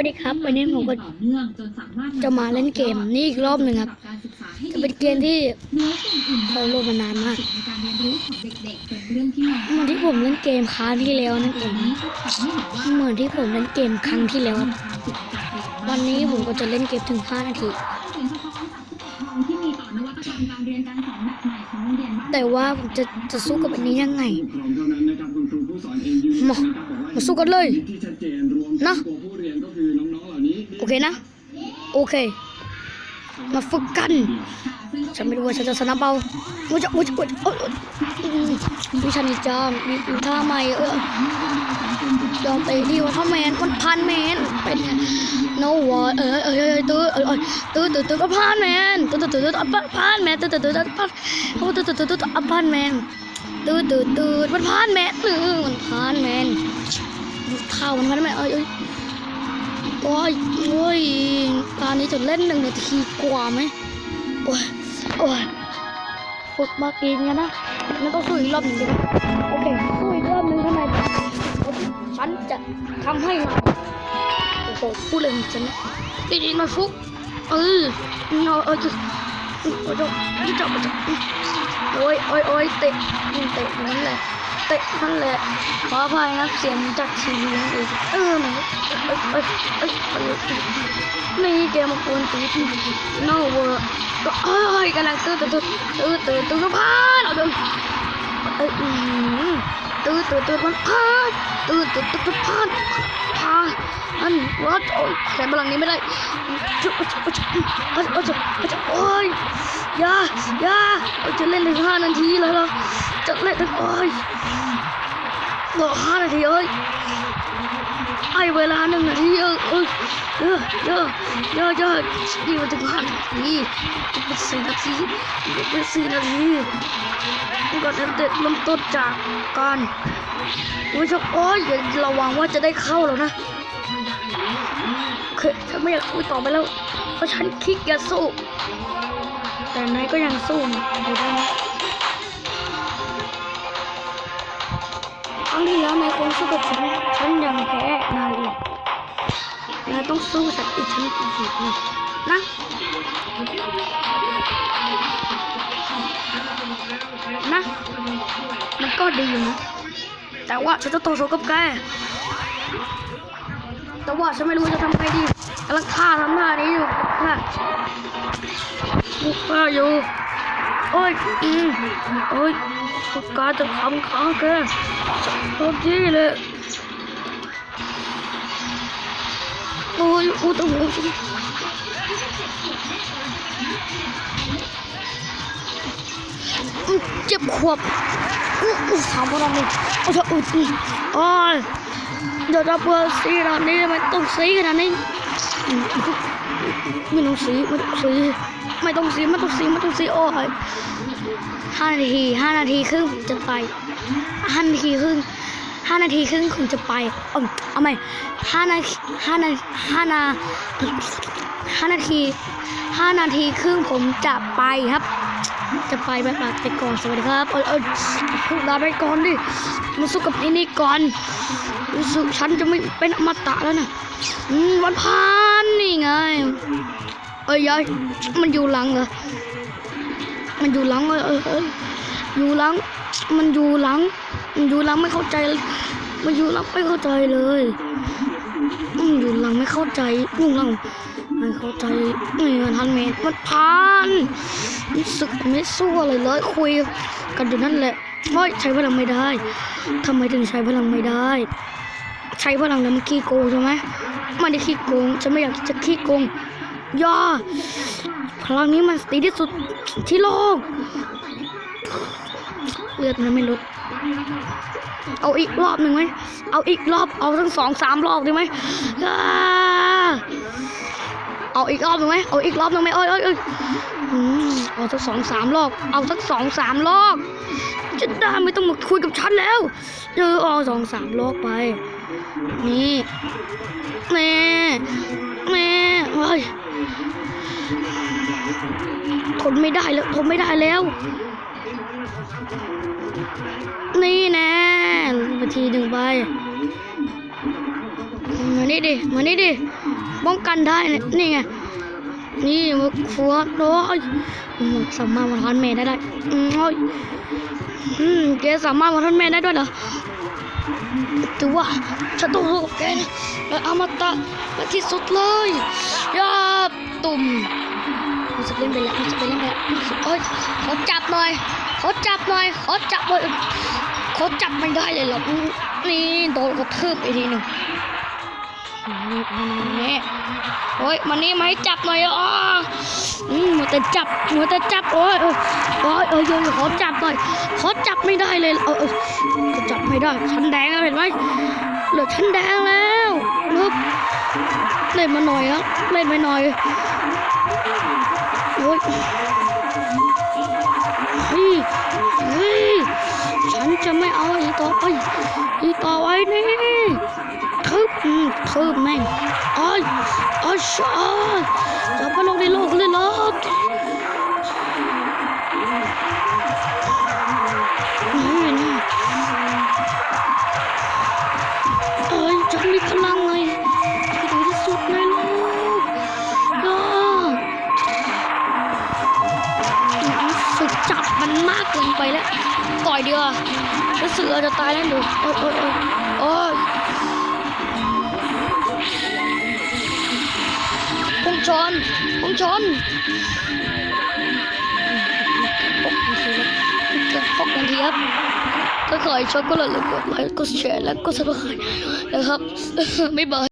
วัสดีครับวันนี้ผมก็จะมาเล่นเกมนี่อีกรอบหนึ่งครับ จะเป็นเกมที่เขาโหลดมานานมากเหมือนที่ผมเล่นเกมครั้งที่แล้วนั่นเองเหมือนที่ผมเล่นเกมครั้งที่แล้วครับวันนี้ผมก็จะเล่นเกมถึง 5 นาที แต่ว่าผมจะจะสู้กับอันนี้ยังไงมามาสู้กันเลยนะโอเคนะ โอเค มาฝึกกัน ฉันไม่รู้ว่าฉันจะชนะเปล่าว่าจะว่าจะว่าจะเออเอออืมวิชานิจามมีมีท่าใหม่เออยอมเตะดีว่าท่าแมนมันพันแมนเป็นไง no what เออเออเออตื้อเออเออตื้อตื้อตื้อพันแมนตื้อตื้อตื้อตื้อพันแมนตื้อตื้อตื้อตื้อพันโอ้ตื้อตื้อตื้อตื้อพันแมนตื้อตื้อตื้อมันพันแมนตื้อมันพันแมนดูเท้ามันพันแมนเอ้ยเอ้ย โอ้ยโอ้ยตอนนี้จะเล่นหนึ่งนาทีกว่าไหมโอ้ยโอ้ยฝึกมากินกันนะแล้วก็สู้อีกรอบหนึ่งดีไหมโอเคสู้อีกรอบหนึ่งทำไมฉันจะทำให้เราโอ้โหพูดเลยฉันนะดีดีมาฟุกเออเอาเออจะโอ้ยจะจะจะโอ้ยโอ้ยโอ้ยเตะเตะนั่นแหละ เตะนั่นแหละขออภัยนะเสียงจากทีวีนั่นเองเออหนเอ้ยนี่แกมาปวนตีที่ no word ก็เอ้ยกำลังตื้อตื้อตื้อตื้อตื้อตื้อพานเอาเดินเอ้ยตื้อตื้อตื้อมันพานตื้อตื้อตื้อพานพานอันวัดโอ้ยใช้พลังนี้ไม่ได้จุ๊บจุ๊บจุ๊บโอ้ยโอ้ยโอ้ยอย่าอย่าจะเล่นถึงห้านาทีเลยเหรอ เล่นถึงโอ้ยรอห้านาทีเอ้ยไอเวลาหนึ่งนาทีเออเออเยอะเยอะเยอะเยอะนี่มันถึงห้านาทีเป็นสี่นาทีเป็นสี่นาทีมันก็จะเด็ดลมต้นจากการโอ้ยชอบโอ้ยอย่าระวังว่าจะได้เข้าแล้วนะโอเคฉันไม่อยากคุยต่อไปแล้ว เพราะฉันขี้เกียจสู้ แต่นายก็ยังสู้อยู่ได้ งที่แล้วนายคงสู้กับฉัน ฉันยังแพ้นายอีกนายต้องสู้ฉันอีกฉันอีกนะนะนะ มันก็ดีอยู่นะ แต่ว่าฉันจะต่อสู้กับแก แต่ว่าฉันไม่รู้จะทำไงดีกำลังท่าทำท่านี้อยู่ท่าบุกท่าอยู่ โอ้ยอืมโอ้ย ปากกาจะทำขาแกโทษทีเลยโอ้ยโอ้ตัวหัวฉันอืมเจ็บขวบอื้ออื้อถามว่าอะไรโอ้ยอึดอื้อยเดี๋ยวจะเปิดสีขนาดนี้ทำไมต้องสีขนาดนี้ไม่ต้องสีไม่ต้องสีไม่ต้องสีไม่ต้องสีไม่ต้องสีโอ้ย ห้านาทีห้านาทีครึ่งผมจะไปห้านาทีครึ่งห้านาทีครึ่งผมจะไปเออเอาใหม่ห้านาทีห้านาห้านาห้านาทีห้านาทีครึ่งผมจะไปครับ จะไปแบบไปก่อนสวัสดีครับเออเออพูดลาไปก่อนดิมาสู้กับไอ้นี่ก่อนรู้สึกฉันจะไม่เป็นอมตะแล้วนะอืมวันพานนี่ไงเอ้ยยายมันอยู่หลังเหรอ มันอยู่หลังเออเออเอยู่หลัง มันอยู่หลัง มันอยู่หลังไม่เข้าใจ มันอยู่หลังไม่เข้าใจเลยอืมอยู่หลังไม่เข้าใจอยู่หลังไม่เข้าใจนี่มันทันเมตมันพานรู้สึกไม่สู้อะไรเลย คุยกันอยู่นั่นแหละว่าใช้พลังไม่ได้ทำไมถึงใช้พลังไม่ได้ ใช้พลังแล้วมันขี้โกงใช่ไหมมันได้ขี้โกงฉันไม่อยากจะขี้โกง ยาพลังนี้มันดีที่สุดที่โลกเลือดมันไม่ลด เอาอีกรอบหนึ่งไหม เอาอีกรอบ เอาทั้งสองสามรอบดีไหมเอาอีกรอบหนึ่งไหมเอาอีกรอบหนึ่งไหมเอ้ยเอ้ยเอ้ยเอาสักสองสามรอบ เอาสักสองสามรอบจะได้ไม่ต้องมาคุยกับฉันแล้ว เออเอาสองสามรอบไป นี่ แม่ แม่เฮ้ย ทนไม่ได้แล้วทนไม่ได้แล้ว นี่แน่นาทีหนึ่งไปมานี่ดิมานี่ดิป้องกันได้นี่ไงนี่มันขวโอ้ยมันสามารถมาทันแม่ได้ได้อืมโอ้ยอืมแกสามารถมาทันแม่ได้ด้วยเหรอถือว่าฉันต้องรู้กับแกนะและอมตะและที่สุดเลย ตุ่มมันจะเล่นไปแล้วมันจะไปเล่นไปแล้วโอ้ยเขอจับหน่อยเขอจับหน่อยเขอจับหน่อยเขอจับไม่ได้เลยหรออืมนี่โดนกระทืบไปทีหนึ่งนี่โอ้ยมันนี่มาให้จับหน่อยอ๋อมัวแต่จับมัวแต่จับโอ้ยโอ้ยโอ้ยโอ้ยโอ้ยขอจับหน่อยเขอจับไม่ได้เลยเออเออจับไม่ได้ชั้นแดงแล้วเห็นไหมเหลือชั้นแดงแล้วนึบ เล่นมาหน่อยครับเล่นไปหน่อยโอ้ยนี่นี่ฉันจะไม่เอาอีกต่อไปอีกต่อไปนี่ทึบทึบแม่งอ้อยอ้อยชาจะไปลงในโลกเลยเหรอ มากเกินไปแล้ว ต่อยเดียวรู้สึกเราจะตายแล้วดูโอ้ยโอ้ยโอ้ยโอ้พุ่งชนพุ่งชนหกนาทีครับถ้าใครชอบก็อย่าลืมกดไลค์กดแชร์และกดซับสไครต์นะครับบ๊ายบาย